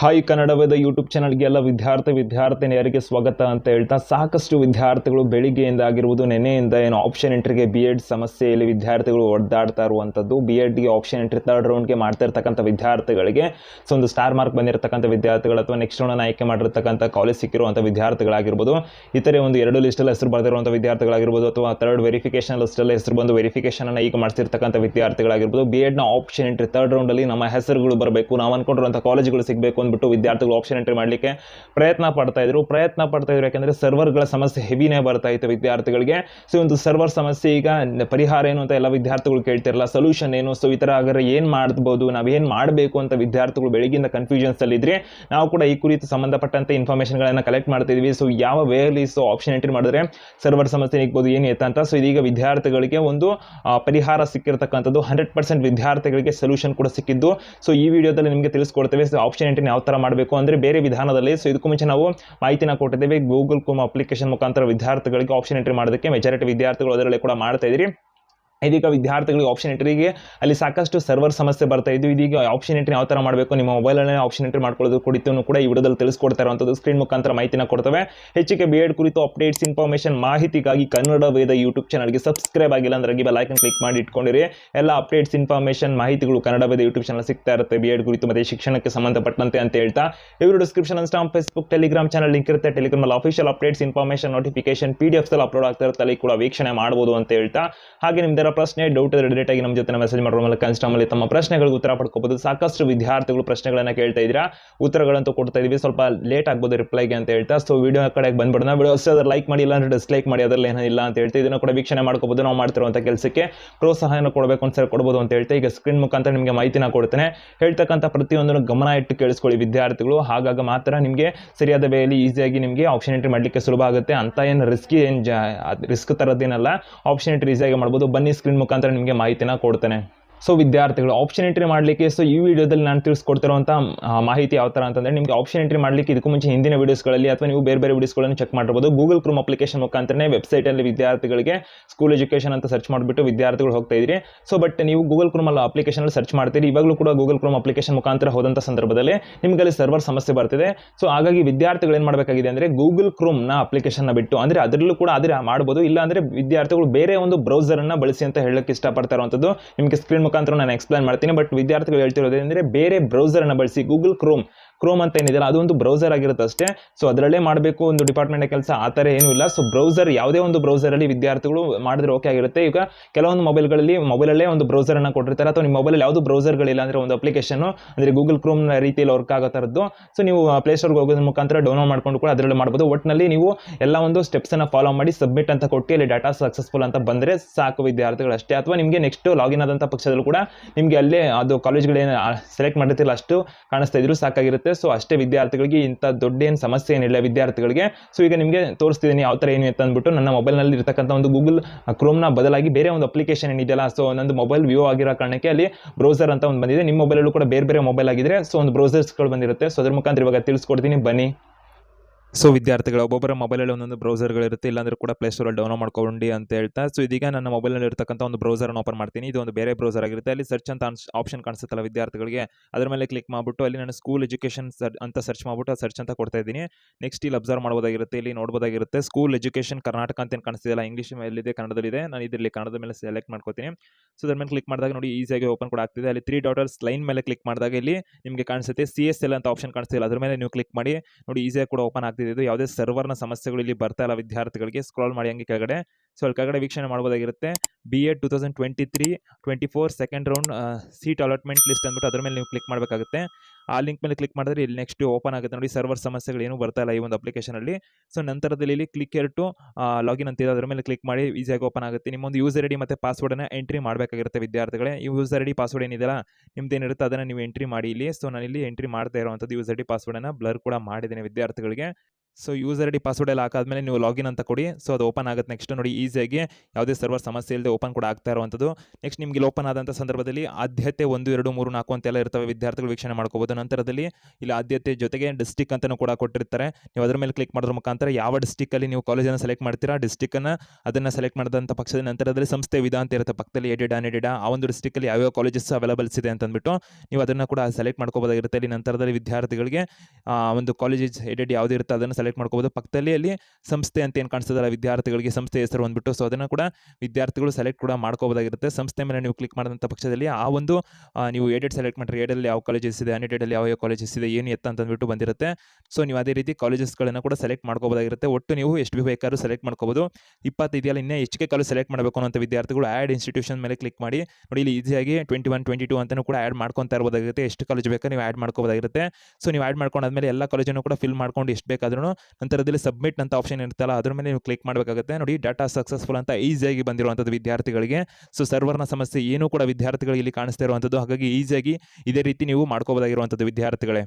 Hi Kannada Veda YouTube ಚಾನಲ್ಗೆ ಎಲ್ಲ ವಿದ್ಯಾರ್ಥಿ ವಿದ್ಯಾರ್ಥಿನಿಯರಿಗೆ ಸ್ವಾಗತ ಅಂತ ಹೇಳ್ತಾ ಸಾಕಷ್ಟು ವಿದ್ಯಾರ್ಥಿಗಳು ಬೆಳಿಗ್ಗೆಯಿಂದ ಆಗಿರ್ಬೋದು ನೆನೆಯಿಂದ ಏನು ಆಪ್ಷನ್ ಎಂಟ್ರಿಗೆ ಬಿ ಎಡ್ ಸಮಸ್ಯೆಯಲ್ಲಿ ವಿದ್ಯಾರ್ಥಿಗಳು ಒಡ್ದಾಡ್ತಾ ಇರುವಂಥದ್ದು. ಬಿ ಎಡ್ಗೆ ಆಪ್ಷನ್ ಎಂಟ್ರಿ ತರ್ಡ್ ರೌಂಡ್ಗೆ ಮಾಡ್ತಾ ಇರ್ತಕ್ಕಂಥ ವಿದ್ಯಾರ್ಥಿಗಳಿಗೆ ಸೊ ಒಂದು ಸ್ಟಾರ್ ಮಾರ್ಕ್ ಬಂದಿರತಕ್ಕಂಥ ವಿದ್ಯಾರ್ಥಿಗಳು ಅಥವಾ ನೆಕ್ಸ್ಟ್ ರೌಂಡನ್ನು ಆಯ್ಕೆ ಮಾಡಿರ್ತಕ್ಕಂಥ ಕಾಲೇಜ್ ಸಿಕ್ಕಿರುವಂಥ ವಿದ್ಯಾರ್ಥಿಗಳಾಗಿರ್ಬೋದು, ಇತರೆ ಒಂದು ಎರಡು ಲಿಸ್ಟಲ್ಲಿ ಹೆಸರು ಬರೆದಿರುವಂಥ ವಿದ್ಯಾರ್ಥಿಗಳಾಗಿರ್ಬೋದು ಅಥವಾ ತರ್ಡ್ ವೆರಿಫಿಕೇಶನ್ ಲಿಸ್ಟಲ್ಲಿ ಹೆಸರು ಬಂದು ವೆರಿಫಿಕೇಶನ್ ಅನ್ನು ಈಗ ಮಾಡಿಸಿರ್ತಕ್ಕಂಥ ವಿದ್ಯಾರ್ಥಿಗಳಾಗಿರ್ಬೋದು. ಬಿ ಎಡ್ನ ಆಪ್ಷನ್ ಎಂಟ್ರಿ ತರ್ಡ್ ರೌಂಡಲ್ಲಿ ನಮ್ಮ ಹೆಸರುಗಳು ಬರಬೇಕು. ನಾವು ಅಂದ್ಕೊಂಡಿರುವಂಥ ಕಾಲೇಜುಗಳು ಸಿಗಬೇಕು ಅಂದ್ಬಿಟ್ಟು ವಿದ್ಯಾರ್ಥಿಗಳು ಆಪ್ಷನ್ ಎಂಟ್ರಿ ಮಾಡಲಿಕ್ಕೆ ಪ್ರಯತ್ನ ಪಡ್ತಾ ಇದ್ರು. ಪ್ರಯತ್ನ ಪಡ್ತಾ ಇದ್ರು ಯಾಕೆಂದ್ರೆ ಸರ್ವರ್ಗಳ ಸಮಸ್ಯೆ ಹೆವಿನೇ ಬರ್ತಾ ಇತ್ತು ವಿದ್ಯಾರ್ಥಿಗಳಿಗೆ. ಸೊ ಒಂದು ಸರ್ವರ್ ಸಮಸ್ಯೆ ಈಗ ಪರಿಹಾರ ಏನು ಅಂತ ಎಲ್ಲ ವಿದ್ಯಾರ್ಥಿಗಳು ಕೇಳ್ತಿರಲ್ಲ ಸೊಲ್ಯೂಷನ್ ಏನು? ಸೊ ಈ ಥರ ಹಾಗಾದ್ರೆ ಏನು ಮಾಡ್ಬೋದು? ನಾವೇನು ಮಾಡಬೇಕು ಅಂತ ವಿದ್ಯಾರ್ಥಿಗಳು ಬೆಳಗಿಂದ ಇದ್ರೆ ನಾವು ಕೂಡ ಈ ಕುರಿತು ಸಂಬಂಧಪಟ್ಟಂತೆ ಇನ್ಫಾರ್ಮೇಷನ್ಗಳನ್ನು ಕಲೆಕ್ಟ್ ಮಾಡ್ತಿದ್ವಿ. ಸೊ ಯಾವ ವೇಲಿ ಸೊ ಆಪ್ಷನ್ ಎಂಟ್ರಿ ಮಾಡಿದ್ರೆ ಸರ್ವರ್ ಸಮಸ್ಯೆ ಇರ್ಬೋದು ಏನು ಎತ್ತ ಅಂತ? ಸೊ ಇದೀಗ ವಿದ್ಯಾರ್ಥಿಗಳಿಗೆ ಒಂದು ಪರಿಹಾರ ಸಿಕ್ಕಿರ್ತಕ್ಕಂಥದ್ದು ಹಂಡ್ರೆಡ್ ಪರ್ಸೆಂಟ್ ವಿದ್ಯಾರ್ಥಿಗಳಿಗೆ ಸೊಲ್ಯೂಷನ್ ಕೂಡ ಸಿಕ್ಕಿದ್ದು. ಸೊ ಈ ವಿಡಿಯೋದಲ್ಲಿ ನಿಮಗೆ ತಿಳಿಸ್ಕೊಡ್ತೇವೆ. ಸೊ ಆಪ್ಷನ್ ಎಂಟ್ರಿನ ಯಾವ ಥರ ಮಾಡಬೇಕು ಅಂದರೆ ಬೇರೆ ವಿಧಾನದಲ್ಲಿ ಸೊ ಇದಕ್ಕೂ ಮುಂಚೆ ನಾವು ಮಾಹಿತಿನ ಕೊಟ್ಟಿದ್ದೇವೆ ಗೂಗಲ್ ಕೋಮ್ ಅಪ್ಲಿಕೇಶನ್ ಮುಖಾಂತರ ವಿದ್ಯಾರ್ಥಿಗಳಿಗೆ ಆಪ್ಷನ್ ಎಂಟ್ರಿ ಮಾಡೋದಕ್ಕೆ ಮೆಜಾರಿಟಿ ವಿದ್ಯಾರ್ಥಿಗಳು ಅದರಲ್ಲಿ ಕೂಡ ಮಾಡ್ತಾ ಇದ್ರಿ ಇದೀಗ ವಿದ್ಯಾರ್ಥಿಗಳಿಗೆ ಆಪ್ಷನ್ ಎಂಟ್ರಿಗೆ ಅಲ್ಲಿ ಸಾಕಷ್ಟು ಸರ್ವರ್ ಸಮಸ್ಯೆ ಬರ್ತಾ ಇದ್ದು ಇದೀಗ ಆಪ್ಷನ್ ಎಂಟ್ರಿ ಯಾವ ಥರ ಮಾಡಬೇಕು? ನಿಮ್ಮ ಮೊಬೈಲಲ್ಲೇ ಆಪ್ಷನ್ ಎಂಟ್ರಿ ಮಾಡ್ಕೊಳ್ಳೋದು ಕುರಿತು ಕೂಡ ಈ ವಿಡಿಯೋದಲ್ಲಿ ತಿಳಿಸ್ಕೊಡ್ತಾ ಇರುವಂಥದ್ದು ಸ್ಕ್ರೀನ್ ಮುಖಾಂತರ ಮಾಹಿತಿನ ಕೊಡ್ತವೆ. ಹೆಚ್ಚಿಗೆ ಬಿ ಎಡ್ ಕುರಿತು ಅಪ್ಡೇಟ್ಸ್ ಇನ್ಫಾರ್ಮೇಷನ್ ಮಾಹಿತಿಗಾಗಿ ಕನ್ನಡ ವೇದ ಯೂಟ್ಯೂಬ್ ಚಾನಲ್ಗೆ ಸಬ್ಸ್ಕ್ರೈಬ್ ಆಗಿಲ್ಲ ಅಂದ್ರೆ ಬೆಲ್ ಐಕನ್ ಕ್ಲಿಕ್ ಮಾಡಿ ಇಟ್ಕೊಂಡಿರಿ. ಎಲ್ಲ ಅಪ್ಡೇಟ್ಸ್ ಇನ್ಫಾರ್ಮೇಷನ್ ಮಾಹಿತಿಗಳು ಕನ್ನಡ ವೇದ ಯೂಟ್ಯೂಬ್ ಚಾನಲ್ ಸಿಗ್ತಾ ಇರುತ್ತೆ. ಬಿ ಎಡ್ ಕುರಿತು ಮತ್ತೆ ಶಿಕ್ಷಣಕ್ಕೆ ಸಂಬಂಧಪಟ್ಟಂತೆ ಅಂತ ಹೇಳ್ತಾ. ಇವರು description Instagram Facebook Telegram channel link ಇರುತ್ತೆ. ಟೆಲಿಗ್ರಾಮ್ ಅಲ್ಲಿ official updates information notification P D F ಅಲ್ಲಿ ಅಪ್ಲೋಡ್ ಆಗ್ತಾ ಇರುತ್ತೆ. ಅಲ್ಲಿ ಕೂಡ ವೀಕ್ಷಣೆ ಮಾಡಬಹುದು ಅಂತ ಹೇಳ್ತಾ. ಹಾಗೆ ಪ್ರಶ್ನೆ ಡೌಟ್ ಇದ್ರೆ ಡೈರೆಕ್ಟ್ ಆಗಿ ನಮ್ಮ ಜೊತೆ ಮೆಸೇಜ್ ಮಾಡುವ ಮೂಲಕ ಇನ್ಸ್ಟಾಮಲ್ಲಿ ತಮ್ಮ ಪ್ರಶ್ನೆಗಳಿಗೆ ಉತ್ತರ ಪಡ್ಕೋಬಹುದು ಸಾಕಷ್ಟು ವಿದ್ಯಾರ್ಥಿಗಳು ಪ್ರಶ್ನೆಗಳನ್ನ ಕೇಳ್ತಾ ಇದ್ದೀರಾ? ಉತ್ತರಗಳಂತೂ ಕೊಡ್ತಾ ಇದೀವಿ ಸ್ವಲ್ಪ ಲೇಟ್ ಆಗ್ಬೋದು ರಿಪ್ಲೈಗೆ ಅಂತ ಹೇಳ್ತಾ. ಸೊ ವಿಡಿಯೋ ಕಡೆಗೆ ಬಂದ್ಬಿಡೋಣ. ವಿಡಿಯೋ ಅದ್ರ ಲೈಕ್ ಮಾಡಿ ಇಲ್ಲ ಅಂದ್ರೆ ಡಿಸ್ಲೈಕ್ ಮಾಡಿ, ಅದರಲ್ಲಿ ಏನಿಲ್ಲ ಅಂತ ಹೇಳ್ತಾ ಇದನ್ನು ಕೂಡ, ವೀಕ್ಷಣೆ ಮಾಡ್ಕೋಬಹುದು ನಾವು ಮಾಡ್ತಿರುವಂಥ ಕೆಲಸಕ್ಕೆ ಪ್ರೋತ್ಸಾಹನ ಕೊಡಬೇಕು ಅಂತ ಸರ್ ಕೊಡ್ಬೋದು ಅಂತ ಹೇಳ್ತಾ. ಈಗ ಸ್ಕ್ರೀನ್ ಮುಖಾಂತರ ನಿಮಗೆ ಮಾಹಿತಿನ ಕೊಡ್ತೇನೆ. ಹೇಳ್ತಕ್ಕಂಥ ಪ್ರತಿಯೊಂದನ್ನು ಗಮನ ಇಟ್ಟು ಕೇಳಿಸ್ಕೊಳ್ಳಿ ವಿದ್ಯಾರ್ಥಿಗಳು. ಹಾಗಾಗಿ ಮಾತ್ರ ನಿಮಗೆ ಸರಿಯಾದ ವೇಳೆಯಲ್ಲಿ ಈಸಿಯಾಗಿ ನಿಮಗೆ ಆಪ್ಷನ್ ಎಂಟ್ರಿ ಮಾಡಲಿಕ್ಕೆ ಸುಲಭ ಆಗುತ್ತೆ. ಅಂತ ಏನು ರಿಸ್ಕಿ ಏನು ರಿಸ್ಕ್ ಥರದ್ದೇನಲ್ಲ ಆಪ್ಷನ್ ಎಂಟ್ರಿ ಈಸಿಯಾಗಿ ಮಾಡ್ಬೋದು. ಬನ್ನಿ ಸ್ಕ್ರೀನ್ ಮುಖಾಂತರ ನಿಮಗೆ ಮಾಹಿತಿನ ಕೊಡ್ತೇನೆ. ಸೊ ವಿದ್ಯಾರ್ಥಿಗಳು ಆಪ್ಷನ್ ಎಂಟ್ರಿ ಮಾಡಲಿಕ್ಕೆ ಸೊ ಈ ವಿಡಿಯೋದಲ್ಲಿ ನಾನು ತಿಳಿಸ್ಕೊಡ್ತಿರುವಂಥ ಮಾಹಿತಿ ಯಾವ ಥರ ಅಂತಂದರೆ ನಿಮಗೆ ಆಪ್ಷನ್ ಎಂಟ್ರಿ ಮಾಡಲಿಕ್ಕೆ ಇದಕ್ಕೂ ಮುಂಚೆ ಹಿಂದಿನ ವೀಡಿಯೋಸ್ಗಳಲ್ಲಿ ಅಥವಾ ನೀವು ಬೇರೆ ಬೇರೆ ವೀಡಿಯೋಸ್ಗಳನ್ನು ಚೆಕ್ ಮಾಡಿರ್ಬೋದು ಗೂಗಲ್ ಕ್ರೂಮ್ ಅಪ್ಲಿಕೇಶನ್ ಮುಖಾಂತರನೇ ವೆಬ್ಸೈಟಲ್ಲಿ ವಿದ್ಯಾರ್ಥಿಗಳಿಗೆ ಸ್ಕೂಲ್ ಎಜುಕೇಷನ್ ಅಂತ ಸರ್ಚ್ ಮಾಡಿಬಿಟ್ಟು ವಿದ್ಯಾರ್ಥಿಗಳು ಹೋಗ್ತಾ ಇದ್ರಿ. ಸೊ ಬಟ್ ನೀವು ಗೂಗಲ್ ಕ್ರೋಮ್ ಅಪ್ಲಿಕೇಶನಲ್ಲಿ ಸರ್ಚ್ ಮಾಡ್ತೀರಿ. ಇವಾಗಲೂ ಕೂಡ ಗೂಗಲ್ ಕ್ರೂಮ್ ಅಪ್ಲಿಕೇಶನ್ ಮುಖಾಂತರ ಹೋದಂಥ ಸಂದರ್ಭದಲ್ಲಿ ನಿಮಗೆ ಅಲ್ಲಿ ಸರ್ವರ್ ಸಮಸ್ಯೆ ಬರ್ತಿದೆ. ಸೊ ಹಾಗಾಗಿ ವಿದ್ಯಾರ್ಥಿಗಳು ಏನು ಮಾಡಬೇಕಾಗಿದೆ ಅಂದರೆ ಗೂಗಲ್ ಕ್ರೋಮ್ನ ಅಪ್ಲಿಕೇಶನ್ನ ಬಿಟ್ಟು, ಅಂದರೆ ಅದರಲ್ಲೂ ಕೂಡ ಆದರೆ ಮಾಡ್ಬೋದು. ಇಲ್ಲ ಅಂದರೆ ವಿದ್ಯಾರ್ಥಿಗಳು ಬೇರೆ ಒಂದು ಬ್ರೌಸರನ್ನು ಬಳಸಿ ಅಂತ ಹೇಳಕ್ಕೆ ಇಷ್ಟಪಡ್ತಾ ಇರುವಂಥದ್ದು. ನಿಮಗೆ ಸ್ಕ್ರೀನ್ ಮುಖಾಂತರ ನಾನು ಎಕ್ಸ್ಪ್ಲೈನ್ ಮಾಡ್ತೀನಿ. ಬಟ್ ವಿದ್ಯಾರ್ಥಿಗಳು ಹೇಳ್ತಿರೋದೇನೆಂದರೆ ಬೇರೆ ಬ್ರೌಸರನ್ನು ಬಳಸಿ ಗೂಗಲ್ ಕ್ರೋಮ್ ಕ್ರೋಮ್ ಅಂತ ಏನಿದೆಯಲ್ಲ, ಅದು ಒಂದು ಬ್ರೌಸರ್ ಆಗಿರುತ್ತೆ ಅಷ್ಟೇ. ಸೊ ಅದರಲ್ಲೇ ಮಾಡಬೇಕು ಒಂದು ಡಿಪಾರ್ಟ್ಮೆಂಟ್ ಕೆಲಸ, ಆ ಥರ ಏನೂ ಇಲ್ಲ. ಸೊ ಬ್ರೌಸರ್ ಯಾವುದೇ ಒಂದು ಬ್ರೌಸರಲ್ಲಿ ವಿದ್ಯಾರ್ಥಿಗಳು ಮಾಡಿದ್ರೆ ಓಕೆ ಆಗಿರುತ್ತೆ. ಈಗ ಕೆಲವೊಂದು ಮೊಬೈಲ್ಗಳಲ್ಲಿ ಮೊಬೈಲಲ್ಲೇ ಒಂದು ಬ್ರೌಸರನ್ನು ಕೊಟ್ಟಿರ್ತಾರೆ. ಅಥವಾ ನಿಮ್ಮ ಮೊಬೈಲಲ್ಲಿ ಯಾವುದು ಬ್ರೌಸರ್ಗಳಿಲ್ಲ ಅಂದರೆ ಒಂದು ಅಪ್ಲಿಕೇಶನ್ ಅಂದರೆ ಗೂಗಲ್ ಕ್ರೋಮ್ ರೀತಿಯಲ್ಲಿ ವರ್ಕ್ ಆಗೋ ಥರದ್ದು. ಸೊ ನೀವು ಪ್ಲೇಸ್ಟೋರ್ಗೆ ಹೋಗೋದ್ರ ಮುಖಾಂತರ ಡೌನ್ಲೋಡ್ ಮಾಡ್ಕೊಂಡು ಕೂಡ ಅದರಲ್ಲಿ ಮಾಡ್ಬೋದು. ಒಟ್ಟಿನಲ್ಲಿ ನೀವು ಎಲ್ಲ ಒಂದು ಸ್ಟೆಪ್ಸನ್ನು ಫಾಲೋ ಮಾಡಿ ಸಬ್ಮಿಟ್ ಅಂತ ಕೊಟ್ಟು ಅಲ್ಲಿ ಡಾಟಾ ಸಕ್ಸಸ್ಫುಲ್ ಅಂತ ಬಂದರೆ ಸಾಕು ವಿದ್ಯಾರ್ಥಿಗಳು ಅಷ್ಟೇ. ಅಥವಾ ನಿಮಗೆ ನೆಕ್ಸ್ಟ್ ಲಾಗಿನ್ ಆದಂಥ ಪಕ್ಷದಲ್ಲೂ ಕೂಡ ನಿಮಗೆ ಅಲ್ಲೇ ಅದು ಕಾಲೇಜ್ಗಳೇನು ಸೆಲೆಕ್ಟ್ ಮಾಡಿರ್ತಿಲ್ಲ ಅಷ್ಟು ಕಾಣಿಸ್ತಾ ಇದ್ರು ಸಾಕಾಗಿರುತ್ತೆ. ಸೊ ಅಷ್ಟೇ ವಿದ್ಯಾರ್ಥಿಗಳಿಗೆ ಇಂಥ ದೊಡ್ಡ ಏನು ಸಮಸ್ಯೆ ಏನಿಲ್ಲ ವಿದ್ಯಾರ್ಥಿಗಳಿಗೆ. ಸೊ ಈಗ ನಿಮಗೆ ತೋರಿಸ್ತಿದ್ದೀನಿ ಯಾವ ಥರ ಏನು ಅಂತ ಅಂದ್ಬಿಟ್ಟು ನನ್ನ ಮೊಬೈಲ್ನಲ್ಲಿ ಇರ್ತಕ್ಕಂಥ ಒಂದು ಗೂಗಲ್ ಕ್ರೋಮ್ನ ಬದಲಾಗಿ ಬೇರೆ ಒಂದು ಅಪ್ಲಿಕೇಶನ್ ಏನಿದೆಯಲ್ಲ ಸೊ ನಂದು ಮೊಬೈಲ್ ವ್ಯೂ ಆಗಿರೋ ಕಾರಣಕ್ಕೆ ಅಲ್ಲಿ ಬ್ರೌಸರ್ ಅಂತ ಒಂದು ಬಂದಿದೆ. ನಿಮ್ಮ ಮೊಬೈಲಲ್ಲೂ ಕೂಡ ಬೇರೆ ಬೇರೆ ಮೊಬೈಲ್ ಆಗಿದ್ರೆ ಸೊ ಒಂದು ಬ್ರೌಸರ್ಸ್ಗಳು ಬಂದಿರುತ್ತೆ. ಸೊ ಅದ್ರ ಮುಖಾಂತರ ಇವಾಗ ತಿಳಿಸ್ಕೊಡ್ತೀನಿ. ಬನ್ನಿ. ಸೊ ವಿದ್ಯಾರ್ಥಿಗಳು ಒಬ್ಬೊಬ್ಬರ ಮೊಬೈಲಲ್ಲಿ ಒಂದೊಂದು ಬ್ರೌಸರ್ಗಳಿರುತ್ತೆ ಇಲ್ಲಾಂದ್ರೆ ಕೂಡ ಪ್ಲೇಸ್ಟೋರಲ್ಲಿ ಡೌನ್ಲೋಡ್ ಮಾಡ್ಕೊಂಡು ಅಂತ ಹೇಳ್ತಾ. ಸೊ ಇದೀಗ ನನ್ನ ಮೊಬೈಲಲ್ಲಿ ಇರ್ತಕ್ಕಂಥ ಒಂದು ಬ್ರೌಸರ್ನ ಓಪನ್ ಮಾಡ್ತೀನಿ. ಇದು ಒಂದು ಬೇರೆ ಬ್ರೌಸರ್ ಆಗಿರುತ್ತೆ. ಅಲ್ಲಿ ಸರ್ಚ್ ಅಂತ ಆಪ್ಷನ್ ಕಾಣಿಸುತ್ತಲ್ಲ ವಿದ್ಯಾರ್ಥಿಗಳಿಗೆ. ಅದರ ಮೇಲೆ ಕ್ಲಿಕ್ ಮಾಡಿಬಿಟ್ಟು ಅಲ್ಲಿ ನಾನು ಸ್ಕೂಲ್ ಎಜುಕೇಷನ್ ಅಂತ ಸರ್ಚ್ ಮಾಡಿಬಿಟ್ಟು ಸರ್ಚ್ ಅಂತ ಕೊಡ್ತಾ ಇದ್ದೀನಿ. ನೆಕ್ಸ್ಟ್ ಇಲ್ಲಿ ಅಬ್ಸರ್ವ್ ಮಾಡ್ಬೋದಾಗಿರುತ್ತೆ. ಇಲ್ಲಿ ನೋಡ್ಬೋದಾಗಿರುತ್ತೆ. ಸ್ಕೂಲ್ ಎಜುಕೇಷನ್ ಕರ್ನಾಟಕ ಅಂತ ಏನು ಕಾಣಿಸ್ತಿದೆ ಇಂಗ್ಲೀಷ್ ಮೇಲಿದೆ, ಕನ್ನಡದಲ್ಲಿದೆ. ನಾನು ಇದರಲ್ಲಿ ಕನ್ನಡದ ಮೇಲೆ ಸೆಲೆಕ್ಟ್ ಮಾಡ್ಕೋತೀನಿ. ಸೊ ಅದ್ರ ಮೇಲೆ ಕ್ಲಿಕ್ ಮಾಡಿದಾಗ ನೋಡಿ ಈಸಿಯಾಗಿ ಓಪನ್ ಕೂಡ ಆಗ್ತಿದೆ. ಅಲ್ಲಿ ತ್ರೀ ಡಾಟರ್ಸ್ ಲೈನ್ ಮೇಲೆ ಕ್ಲಿಕ್ ಮಾಡಿದಾಗ ಇಲ್ಲಿ ನಿಮಗೆ ಕಾಣಿಸುತ್ತೆ. ಸಿ ಎಸ್ ಎಲ್ ಅಂತ ಆಪ್ಷನ್ ಕಾಣಿಸ್ತಿಲ್ಲ ಅದ್ರ ಮೇಲೆ ನೀವು ಕ್ಲಿಕ್ ಮಾಡಿ ನೋಡಿ ಈಸಿಯಾಗಿ ಕೂಡ ಓಪನ್ ಆಗ್ತಿದೆ. ಇದು ಯಾವುದೇ ಸರ್ವರ್ನ ಸಮಸ್ಯೆಗಳು ಇಲ್ಲಿ ಬರ್ತಾ ಇಲ್ಲ ವಿದ್ಯಾರ್ಥಿಗಳಿಗೆ ಸ್ಕ್ರಾಲ್ ಮಾಡಿ ಹಂಗೆ ಕೆಳಗಡೆ. ಸೊ ಅಲ್ಲಿ ಕೆಳಗಡೆ ವೀಕ್ಷಣೆ ಮಾಡ್ಬೋದಾಗಿರುತ್ತೆ. B Ed two thousand twenty three twenty four second round seat allotment list ಅಂದ್ಬಿಟ್ಟು ಅದ್ರ ಮೇಲೆ ನೀವು ಕ್ಲಿಕ್ ಮಾಡಬೇಕಾಗುತ್ತೆ. ಆ ಲಿಂಕ್ ಮೇಲೆ ಕ್ಲಿಕ್ ಮಾಡಿದ್ರೆ ಇಲ್ಲಿ ನೆಕ್ಸ್ಟ್ ಓಪನ್ ಆಗುತ್ತೆ ನೋಡಿ ಸರ್ವರ್ ಸಮಸ್ಯೆಗಳು ಏನು ಬರ್ತಾ ಇಲ್ಲ ಈ ಒಂದು ಅಪ್ಲಿಕೇಶನಲ್ಲಿ ಸೊ ನಂತರದಲ್ಲಿ ಇಲ್ಲಿ ಕ್ಲಿಕ್ ಟು ಲಾಗಿನ್ ಅಂತಿದೆ ಅದರ ಮೇಲೆ ಕ್ಲಿಕ್ ಮಾಡಿ ಈಸಿಯಾಗಿ ಓಪನ್ ಆಗುತ್ತೆ. ನಿಮ್ಮೊಂದು ಯೂಸರ್ ಐ ಡಿ ಮತ್ತು ಪಾಸ್ವರ್ಡನ್ನು ಎಂಟ್ರಿ ಮಾಡಬೇಕಾಗಿರುತ್ತೆ ವಿದ್ಯಾರ್ಥಿಗಳೇ. ಈ ಯೂಸರ್ ಐ ಡಿ ಪಾಸ್ವರ್ಡ್ ಏನಿದೆಯಲ್ಲ, ನಿಮ್ದು ಏನಿರುತ್ತೆ ಅದನ್ನು ನೀವು ಎಂಟ್ರಿ ಮಾಡಿ ಇಲ್ಲಿ. ಸೊ ನಾನು ಇಲ್ಲಿ ಎಂಟ್ರಿ ಮಾಡ್ತಾ ಇರುವಂಥದ್ದು ಯೂಸರ್ ಐ ಡಿ ಪಾಸ್ವರ್ಡನ್ನು ಬ್ಲರ್ ಕೂಡ ಮಾಡಿದ್ದೀನಿ ವಿದ್ಯಾರ್ಥಿಗಳಿಗೆ. ಸೊ ಯೂಸರ್ ಐಡಿ ಪಾಸ್ವರ್ಡ್ ಎಲ್ಲ ಹಾಕಾದ್ಮೇಲೆ ನೀವು ಲಾಗಿನ್ ಅಂತ ಕೊಡಿ. ಸೊ ಅದು ಓಪನ್ ಆಗುತ್ತೆ ನೆಕ್ಸ್ಟ್ ನೋಡಿ ಈಸಿಯಾಗಿ ಯಾವುದೇ ಸರ್ವರ್ ಸಮಸ್ಯೆ ಇಲ್ಲದೆ ಓಪನ್ ಕೂಡ ಆಗ್ತಾ ಇರುವಂಥದ್ದು. ನೆಕ್ಸ್ಟ್ ನಿಮಗೆ ಓಪನ್ ಆದಂಥ ಸಂದರ್ಭದಲ್ಲಿ ಆದ್ಯತೆ ಒಂದು, ಎರಡು, ಮೂರು, ನಾಲ್ಕು ಅಂತೆಲ್ಲ ಇರ್ತವೆ. ವಿದ್ಯಾರ್ಥಿಗಳು ವೀಕ್ಷಣೆ ಮಾಡ್ಕೋಬೋದು. ನಂತರದಲ್ಲಿ ಇಲ್ಲಿ ಆದ್ಯತೆ ಜೊತೆಗೆ ಡಿಸ್ಟಿಕ್ ಅಂತಲೂ ಕೂಡ ಕೊಟ್ಟಿರ್ತಾರೆ. ನೀವು ಅದರ ಮೇಲೆ ಕ್ಲಿಕ್ ಮಾಡೋದ್ರ ಮುಖಾಂತರ ಯಾವ ಡಿಸ್ಟಿಕ್ಕಲ್ಲಿ ನೀವು ಕಾಲೇಜನ್ನು ಸೆಲೆಕ್ಟ್ ಮಾಡ್ತೀರಾ ಡಿಸ್ಟಿಕ್ಕನ್ನು ಅದನ್ನು ಸೆಲೆಕ್ಟ್ ಮಾಡಿದಂಥ ಪಕ್ಷದ ನಂತರದಲ್ಲಿ ಸಂಸ್ಥೆ ವಿಧ ಅಂತ ಇರುತ್ತೆ ಪಕ್ಕದಲ್ಲಿ. ಎಡೆಡ್ ಅನ್ಎಡೆಡ್ ಆ ಒಂದು ಡಿಸ್ಟಿಕಲ್ಲಿ ಯಾವ್ಯಾವ ಕಾಲೇಜಸ್ ಅವೈಲಬಲ್ಸ್ ಇದೆ ಅಂತಂದ್ಬಿಟ್ಟು ನೀವು ಅದನ್ನು ಕೂಡ ಸೆಲೆಕ್ಟ್ ಮಾಡ್ಕೋಬೋದಾಗಿರುತ್ತೆ. ಇಲ್ಲಿ ನಂತರದಲ್ಲಿ ವಿದ್ಯಾರ್ಥಿಗಳಿಗೆ ಒಂದು ಕಾಲೇಜಸ್ ಎಡೆಡ್ ಯಾವುದು ಇರುತ್ತೆ ಅದನ್ನು ಸೆಲೆಕ್ಟ್ ಮಾಡ್ಕೋಬೋದು. ಪಕ್ಕದಲ್ಲಿ ಅಲ್ಲಿ ಸಂಸ್ಥೆ ಅಂತ ಏನು ಕಾಣಿಸ್ತದಲ್ಲ, ವಿದ್ಯಾರ್ಥಿಗಳಿಗೆ ಸಂಸ್ಥೆ ಹೆಸರು ಬಂದ್ಬಿಟ್ಟು ಸೊ ಅದನ್ನು ಕೂಡ ವಿದ್ಯಾರ್ಥಿಗಳು ಸೆಲೆಕ್ಟ್ ಕೂಡ ಮಾಡ್ಕೋಬೋದಾಗಿರುತ್ತೆ. ಸಂಸ್ಥೆ ಮೇಲೆ ನೀವು ಕ್ಲಿಕ್ ಮಾಡಿದಂಥ ಪಕ್ಷದಲ್ಲಿ ಆ ಒಂದು ನೀವು ಏಡೆಡ್ ಸೆಲೆಕ್ಟ್ ಮಾಡಿರಿ. ಏಡಲ್ಲಿ ಯಾವ ಕಾಲೇಜಸ್ ಇದೆ ಅನ್ಎಡೆಡಲ್ಲಿ ಯಾವ ಯಾವ ಕಾಲೇಜಸ್ ಇದೆ, ಏನು ಎತ್ತ ಅಂತಂದ್ಬಿಟ್ಟು ಬಂದಿರುತ್ತೆ. ಸೊ ನೀವು ಅದೇ ರೀತಿ ಕಾಲೇಜಸ್ಗಳನ್ನು ಕೂಡ ಸೆಲೆಕ್ಟ್ ಮಾಡ್ಕೋಬೋದಾಗಿರುತ್ತೆ. ಒಟ್ಟು ನೀವು ಎಷ್ಟು ಬೇಕಾದ್ರೂ ಸೆಲೆಕ್ಟ್ ಮಾಡ್ಕೋಬೋದು. ಇದೆಯಲ್ಲ, ಇನ್ನ ಹೆಚ್ಚಿಗೆ ಕಾಲೇಜ್ ಸೆಲೆಕ್ಟ್ ಮಾಡಬೇಕು ಅನ್ನೋಂಥ ವಿದ್ಯಾರ್ಥಿಗಳು ಆ್ಯಡ್ ಇನ್ಸ್ಟಿಟ್ಯೂಷನ್ ಮೇಲೆ ಕ್ಲಿಕ್ ಮಾಡಿ, ನೋಡಿ ಇಲ್ಲಿ ಈಸಿಯಾಗಿ ಟ್ವೆಂಟಿ ಒನ್ ಟ್ವೆಂಟಿ ಟು ಅಂತಲೂ ಕೂಡ ಆ್ಯಡ್ ಮಾಡ್ಕೊತಾ ಇರ್ಬೋದಾಗಿರುತ್ತೆ. ಎಷ್ಟು ಕಾಲೇಜ್ ಬೇಕಾ ನೀವು ಆ್ಯಡ್ ಮಾಡ್ಕೋಬೋದಾಗಿರುತ್ತೆ. ಸೊ ನೀವು ಆ್ಯಡ್ ಮಾಡ್ಕೊಂಡಾದ್ಮೇಲೆ ಎಲ್ಲ ಕಾಲೇಜನ್ನು ಕೂಡ ಫಿಲ್ ಮಾಡ್ಕೊಂಡು ಎಷ್ಟು ಬೇಕಾದ್ರೂ ನಂತರದಲ್ಲಿ ಸಬ್ಮಿಟ್ ಅಂತ ಆಪ್ಷನ್ ಇರುತ್ತಲ್ಲ, ಅದ್ರ ಮೇಲೆ ನೀವು ಕ್ಲಿಕ್ ಮಾಡಬೇಕಾಗುತ್ತೆ. ನೋಡಿ ಡಾಟಾ ಸಕ್ಸಸ್ಫುಲ್ ಅಂತ ಈಸಿಯಾಗಿ ಬಂದಿರುವಂಥದ್ದು ವಿದ್ಯಾರ್ಥಿಗಳಿಗೆ. ಸೊ ಸರ್ವರ್ನ ಸಮಸ್ಯೆ ಏನೂ ಕೂಡ ವಿದ್ಯಾರ್ಥಿಗಳಿಗೆ ಇಲ್ಲಿ ಕಾಣಿಸ್ತಾ ಇರುವಂಥದ್ದು. ಹಾಗಾಗಿ ಈಸಿಯಾಗಿ ಇದೇ ರೀತಿ ನೀವು ಮಾಡ್ಕೋಬೋದಾಗಿರುವಂಥದ್ದು ವಿದ್ಯಾರ್ಥಿಗಳೇ.